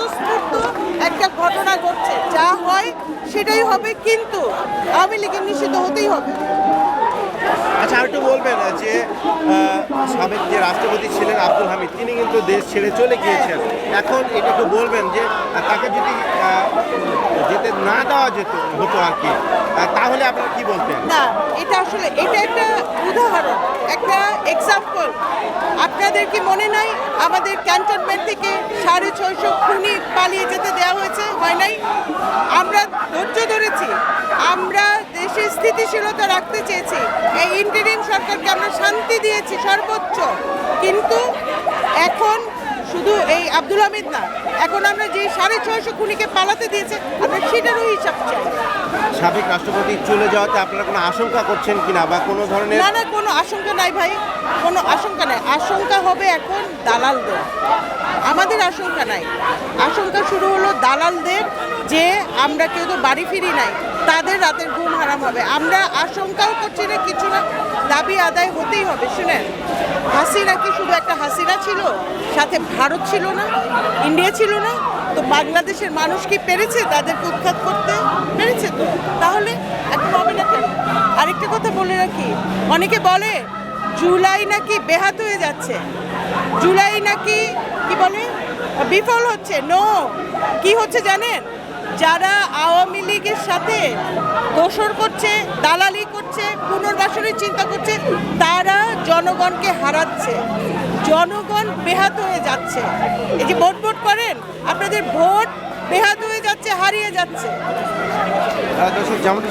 স্বতঃস্ফূর্ত একটা ঘটনা ঘটছে যা হয় সেটাই হবে কিন্তু আওয়ামী লীগের নিষিদ্ধ হতেই হবে। আচ্ছা আর একটু বলবেন যে সাবেক যে রাষ্ট্রপতি ছিলেন আব্দুল হামিদ তিনি কিন্তু দেশ ছেড়ে চলে গিয়েছেন। এখন এটা একটু বলবেন যে তাকে যদি যেতে না দেওয়া যেত হতো আর কি। তাহলে আপনারা কি বলতেন? না এটা আসলে এটা একটা উদাহরণ আপনাদের কি মনে নাই? আমাদের ক্যান্টনমেন্ট থেকে সাড়ে ছয়শো খুনি পালিয়ে যেতে দেওয়া হয়েছে, হয় নাই? আমরা ধৈর্য ধরেছি, আমরা দেশে স্থিতিশীলতা রাখতে চেয়েছি। এই ইন্টারিম সরকারকে আমরা শান্তি দিয়েছি, সর্বোচ্চ। কিন্তু এখন শুধু এই আব্দুল হামিদ না, এখন আমরা যে সাড়ে ছয়শো খুনিকে পালাতে দিয়েছে, আমরা চাই সাবেক রাষ্ট্রপতি চলে যাওয়াতে আপনারা কোনো আশঙ্কা করছেন কিনা বা কোনো ধরনের না না, কোনো আশঙ্কা নাই ভাই। কোনো আশঙ্কা নাই। আশঙ্কা হবে এখন দালালদের। আমাদের আশঙ্কা নাই। আশঙ্কা শুরু হলো দালালদের যে আমরা কেউ তো বাড়ি ফিরি নাই। তাদের রাতের ঘুম হারাম হবে। আমরা আশঙ্কাও করছি না কিছু না, দাবি আদায় হতেই হবে, শুনেন। হাসিনা কি শুধু একটা হাসিনা ছিল? সাথে ভারত ছিল না, ইন্ডিয়া ছিল না, তো বাংলাদেশের মানুষ কি পেরেছে তাদেরকে উৎখাত করতে? পেরেছে তো। তাহলে এখন হবে না কেন? আরেকটা কথা বলে রাখি, অনেকে বলে জুলাই নাকি বেহাত হয়ে যাচ্ছে। জুলাই নাকি, কি বলে? বিফল হচ্ছে। নো কি হচ্ছে জানেন? যারা আওয়ামী সাথে দোষর করছে, দালালি করছে, পুনর্বাসনের চিন্তা করছে, তারা জনগণকে হারাচ্ছে, জনগণ বেহাত হয়ে যাচ্ছে। এই যে ভোট ভোট করেন, আপনাদের ভোট বেহাত হয়ে যাচ্ছে, হারিয়ে যাচ্ছে। যেমনটি